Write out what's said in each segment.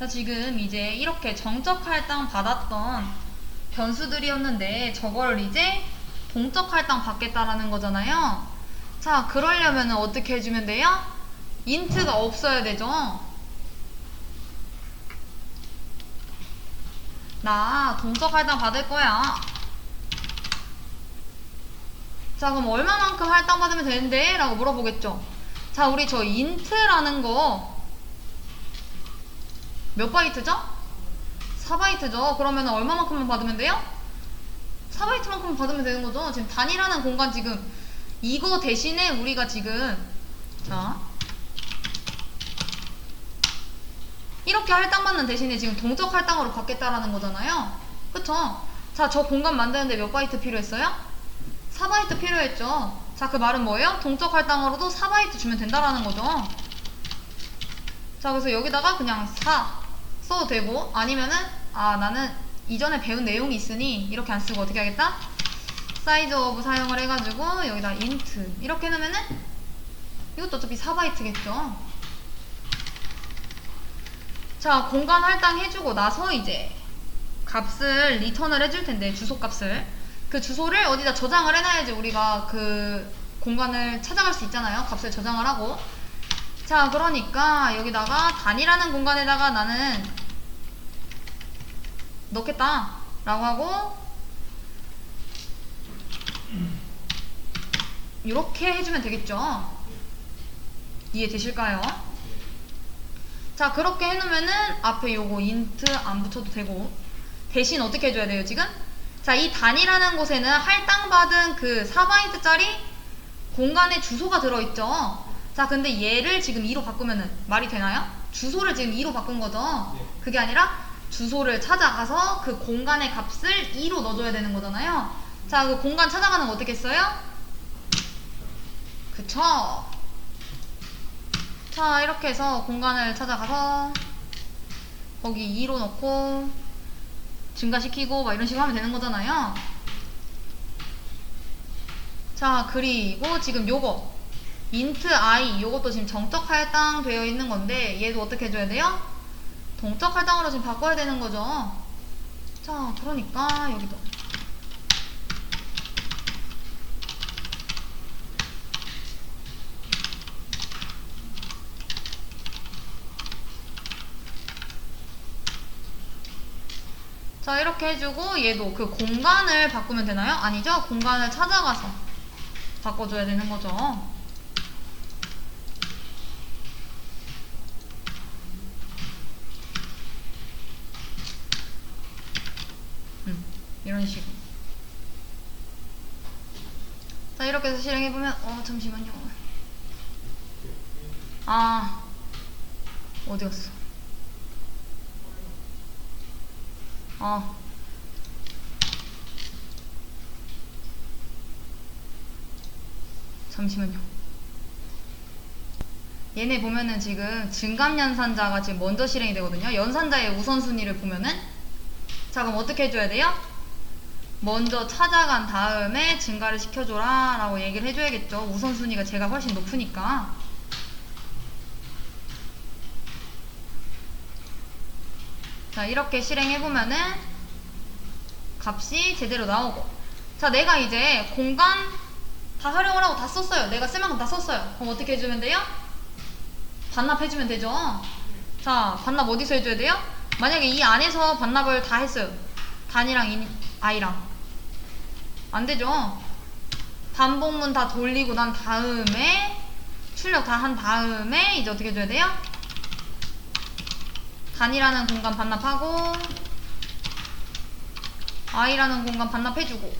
자, 지금 이제 이렇게 정적 할당 받았던 변수들이었는데 저걸 이제 동적 할당 받겠다라는 거잖아요. 자, 그러려면 어떻게 해주면 돼요? 인트가 없어야 되죠. 나 동적 할당 받을 거야. 자, 그럼 얼마만큼 할당 받으면 되는데? 라고 물어보겠죠. 자, 우리 저 인트라는 거 몇 바이트죠? 4바이트죠. 그러면 얼마만큼만 받으면 돼요? 4바이트만큼 받으면 되는 거죠. 지금 단위라는 공간 지금 이거 대신에 우리가 지금 자 이렇게 할당받는 대신에 지금 동적 할당으로 받겠다라는 거잖아요. 그쵸? 자, 저 공간 만드는데 몇 바이트 필요했어요? 4바이트 필요했죠. 자, 그 말은 뭐예요? 동적 할당으로도 4바이트 주면 된다라는 거죠. 자, 그래서 여기다가 그냥 4 써도 되고, 아니면은, 아, 나는 이전에 배운 내용이 있으니, 이렇게 안 쓰고 어떻게 하겠다? 사이즈 오브 사용을 해가지고, 여기다 int. 이렇게 해놓으면은, 이것도 어차피 4바이트겠죠. 자, 공간 할당 해주고 나서 이제, 값을 리턴을 해줄 텐데, 주소 값을. 그 주소를 어디다 저장을 해놔야지 우리가 그 공간을 찾아갈 수 있잖아요. 값을 저장을 하고. 자, 그러니까 여기다가 단이라는 공간에다가 나는 넣겠다. 라고 하고 이렇게 해주면 되겠죠. 이해되실까요? 자, 그렇게 해놓으면은 앞에 요거 인트 안 붙여도 되고 대신 어떻게 해줘야 돼요, 지금? 자, 이 단이라는 곳에는 할당받은 그 4바이트짜리 공간에 주소가 들어있죠. 자, 근데 얘를 지금 2로 바꾸면은 말이 되나요? 주소를 지금 2로 바꾼 거죠. 그게 아니라 주소를 찾아가서 그 공간의 값을 2로 넣어줘야 되는 거잖아요. 자, 그 공간 찾아가는 거 어떻게 써요? 그쵸? 자, 이렇게 해서 공간을 찾아가서 거기 2로 넣고 증가시키고 막 이런 식으로 하면 되는 거잖아요. 자, 그리고 지금 요거 int i 요것도 지금 정적 할당 되어 있는 건데 얘도 어떻게 해줘야 돼요? 동적 할당으로 지금 바꿔야 되는 거죠. 자, 그러니까 여기도 자 이렇게 해주고 얘도 그 공간을 바꾸면 되나요? 아니죠? 공간을 찾아가서 바꿔줘야 되는 거죠. 음, 이런 식으로. 자 이렇게 해서 실행해보면 어 잠시만요. 아 어디 갔어? 어. 잠시만요. 얘네 보면은 지금 증감 연산자가 지금 먼저 실행이 되거든요. 연산자의 우선순위를 보면은 자 그럼 어떻게 해줘야 돼요? 먼저 찾아간 다음에 증가를 시켜줘라 라고 얘기를 해줘야겠죠. 우선순위가 제가 훨씬 높으니까. 자 이렇게 실행해보면은 값이 제대로 나오고 자 내가 이제 공간 다 활용을 하고 다 썼어요 내가 쓸 만큼 다 썼어요 그럼 어떻게 해주면 돼요? 반납해주면 되죠 자 반납 어디서 해줘야 돼요? 만약에 이 안에서 반납을 다 했어요 단이랑 인, 아이랑 안 되죠 반복문 다 돌리고 난 다음에 출력 다 한 다음에 이제 어떻게 해줘야 돼요? 단이라는 공간 반납하고 i라는 공간 반납해주고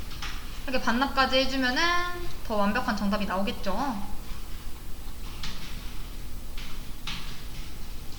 이렇게 반납까지 해주면은 더 완벽한 정답이 나오겠죠.